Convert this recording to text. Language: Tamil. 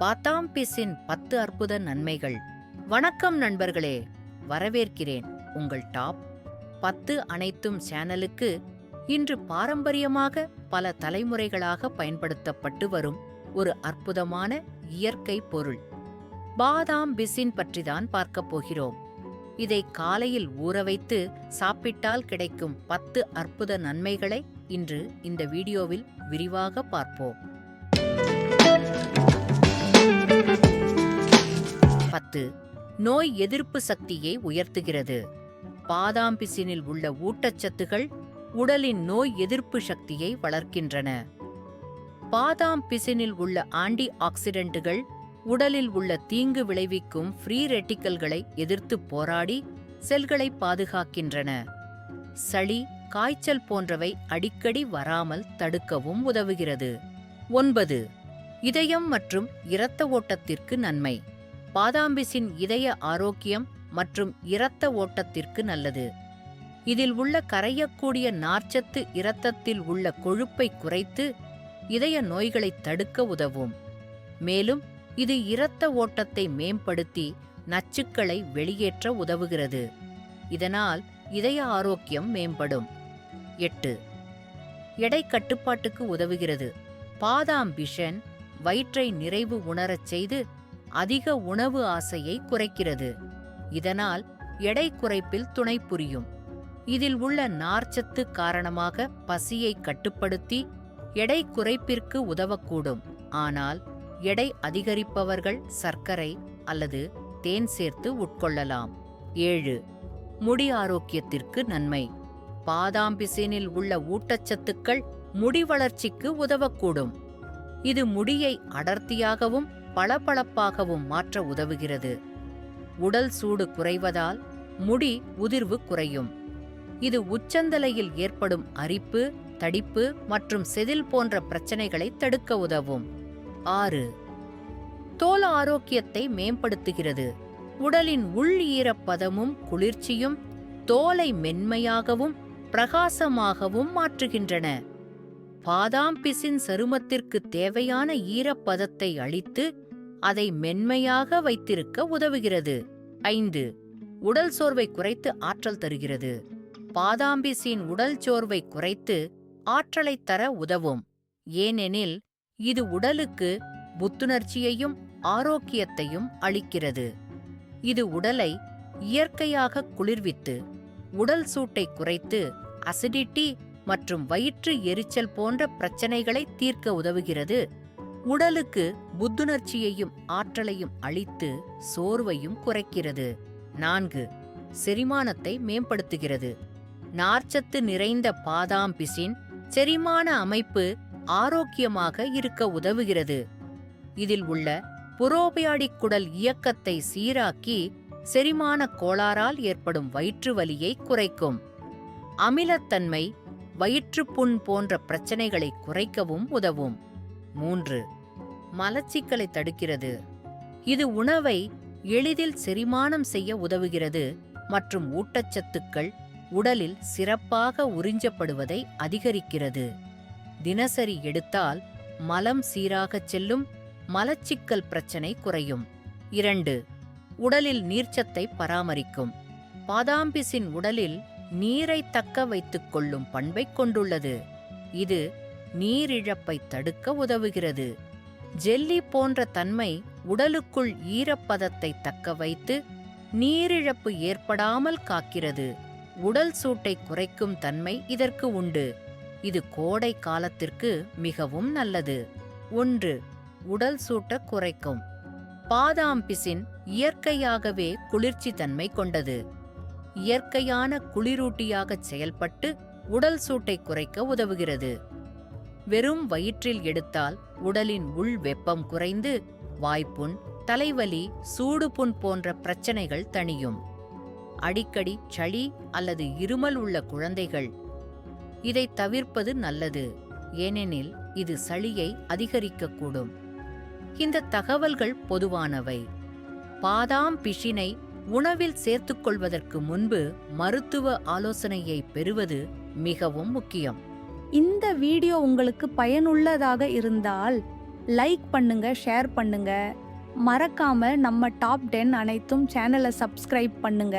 பாத்தாம் பிஸின் பத்து அற்புத நன்மைகள். வணக்கம் நண்பர்களே வரவேற்கிறேன் உங்கள் டாப் பத்து அனைத்தும் சேனலுக்கு இன்று பாரம்பரியமாக பல தலைமுறைகளாக பயன்படுத்தப்பட்டு வரும் ஒரு அற்புதமான இயற்கை பொருள். பாதாம் பிசின் பற்றிதான் பார்க்கப் போகிறோம். இதை காலையில் ஊற வைத்து சாப்பிட்டால் கிடைக்கும் பத்து அற்புத நன்மைகளை இன்று இந்த வீடியோவில் விரிவாக பார்ப்போம். சத்து நோய் எதிர்ப்பு சக்தியை உயர்த்துகிறது. பாதாம் பிசினில் உள்ள ஊட்டச்சத்துகள் உடலின் நோய் எதிர்ப்பு சக்தியை வளர்க்கின்றன. பாதாம் பிசினில் உள்ள ஆன்டி ஆக்சிடென்ட்டுகள் உடலில் உள்ள தீங்கு விளைவிக்கும் ஃப்ரீ ரெட்டிக்கல்களை எதிர்த்து போராடி செல்களை பாதுகாக்கின்றன. சளி காய்ச்சல் போன்றவை அடிக்கடி வராமல் தடுக்கவும் உதவுகிறது. ஒன்பது இதயம் மற்றும் இரத்த ஓட்டத்திற்கு நன்மை. பாதாம்பிசின் இதய ஆரோக்கியம் மற்றும் இரத்த ஓட்டத்திற்கு நல்லது. இதில் உள்ள கரையக்கூடிய நார்ச்சத்து இரத்தத்தில் உள்ள கொழுப்பை குறைத்து இதய நோய்களை தடுக்க உதவும். மேலும் இது இரத்த ஓட்டத்தை மேம்படுத்தி நச்சுக்களை வெளியேற்ற உதவுகிறது. இதனால் இதய ஆரோக்கியம் மேம்படும். எட்டு. எடை கட்டுப்பாட்டுக்கு உதவுகிறது. பாதாம் பிஷன் வயிற்றை நிறைவு உணரச் செய்து அதிக உணவு ஆசையை குறைக்கிறது. இதனால் எடை குறைப்பில் துணை புரியும். இதில் உள்ள நார்ச்சத்து காரணமாக பசியை கட்டுப்படுத்தி எடை குறைப்பிற்கு உதவக்கூடும். ஆனால் எடை அதிகரிப்பவர்கள் சர்க்கரை அல்லது தேன் சேர்த்து உட்கொள்ளலாம். ஏழு. முடி ஆரோக்கியத்திற்கு நன்மை. பாதாம்பிசினில் உள்ள ஊட்டச்சத்துக்கள் முடி வளர்ச்சிக்கு உதவக்கூடும். இது முடியை அடர்த்தியாகவும் பளபளப்பாகவும் மாற்ற உதவுகிறது. உடல் சூடு குறைவதால் முடி உதிர்வு குறையும். இது உச்சந்தலையில் ஏற்படும் அரிப்பு தடிப்பு மற்றும் செதில் போன்ற பிரச்சனைகளை தடுக்க உதவும். ஆறு. தோல் ஆரோக்கியத்தை மேம்படுத்துகிறது. உடலின் உள் ஈரப்பதமும் குளிர்ச்சியும் தோலை மென்மையாகவும் பிரகாசமாகவும் மாற்றுகின்றன. பாதாம் பிசின் சருமத்திற்கு தேவையான ஈரப்பதத்தை அளித்து அதை மென்மையாக வைத்திருக்க உதவுகிறது. ஐந்து. உடல் சோர்வை குறைத்து ஆற்றல் தருகிறது. பாதாம்பிசின் உடல் சோர்வை குறைத்து ஆற்றலை தர உதவும். ஏனெனில் இது உடலுக்கு புத்துணர்ச்சியையும் ஆரோக்கியத்தையும் அளிக்கிறது. இது உடலை இயற்கையாக குளிர்வித்து உடல் சூட்டை குறைத்து அசிடிட்டி மற்றும் வயிற்று எரிச்சல் போன்ற பிரச்சனைகளை தீர்க்க உதவுகிறது. உடலுக்கு புத்துணர்ச்சியையும் ஆற்றலையும் அளித்து சோர்வையும் குறைக்கிறது. நான்கு செரிமானத்தை மேம்படுத்துகிறது. நார்ச்சத்து நிறைந்த பாதாம் பிசின் செரிமான அமைப்பு ஆரோக்கியமாக இருக்க உதவுகிறது. இதில் உள்ள புரோபியாடிக் குடல் இயக்கத்தை சீராக்கி செரிமான கோளாறால் ஏற்படும் வயிற்று வலியை குறைக்கும். அமிலத்தன்மை வயிற்றுப்புண் போன்ற பிரச்சனைகளை குறைக்கவும் உதவும். மூன்று. மலச்சிக்கலை தடுக்கிறது. இது உணவை எளிதில் செரிமானம் செய்ய உதவுகிறது மற்றும் ஊட்டச்சத்துக்கள் உடலில் சிறப்பாக உறிஞ்சப்படுவதை அதிகரிக்கிறது. தினசரி எடுத்தால் மலம் சீராகச் செல்லும் மலச்சிக்கல் பிரச்சனை குறையும். இரண்டு. உடலில் நீர்ச்சத்தை பராமரிக்கும். பாதாம்பிசின் உடலில் நீரை தக்க வைத்துக் கொள்ளும் பண்பை கொண்டுள்ளது. இது நீரிழப்பை தடுக்க உதவுகிறது. ஜெல்லி போன்ற தன்மை உடலுக்குள் ஈரப்பதத்தை தக்க வைத்து நீரிழப்பு ஏற்படாமல் காக்கிறது. உடல் சூட்டை குறைக்கும் தன்மை இதற்கு உண்டு. இது கோடை காலத்திற்கு மிகவும் நல்லது. ஒன்று உடல் சூட்ட குறைக்கும். பாதாம் பிசின் இயற்கையாகவே குளிர்ச்சி தன்மை கொண்டது. இயற்கையான குளிரூட்டியாகச் செயல்பட்டு உடல் சூட்டை குறைக்க உதவுகிறது. வெறும் வயிற்றில் எடுத்தால் உடலின் உள் வெப்பம் குறைந்து வாய்ப்புண் தலைவலி சூடுபுண் போன்ற பிரச்சனைகள் தணியும். அடிக்கடி சளி அல்லது இருமல் உள்ள குழந்தைகள். இதை தவிர்ப்பது நல்லது ஏனெனில் இது சளியை அதிகரிக்கக்கூடும். இந்த தகவல்கள் பொதுவானவை. பாதாம் பிஷினை உணவில் சேர்த்துக்கொள்வதற்கு முன்பு மருத்துவ ஆலோசனையை பெறுவது மிகவும் முக்கியம். இந்த வீடியோ உங்களுக்கு பயனுள்ளதாக இருந்தால் லைக் பண்ணுங்க ஷேர் பண்ணுங்க. மறக்காம நம்ம டாப் டென் அனைத்தும் சேனலை சப்ஸ்கிரைப் பண்ணுங்க.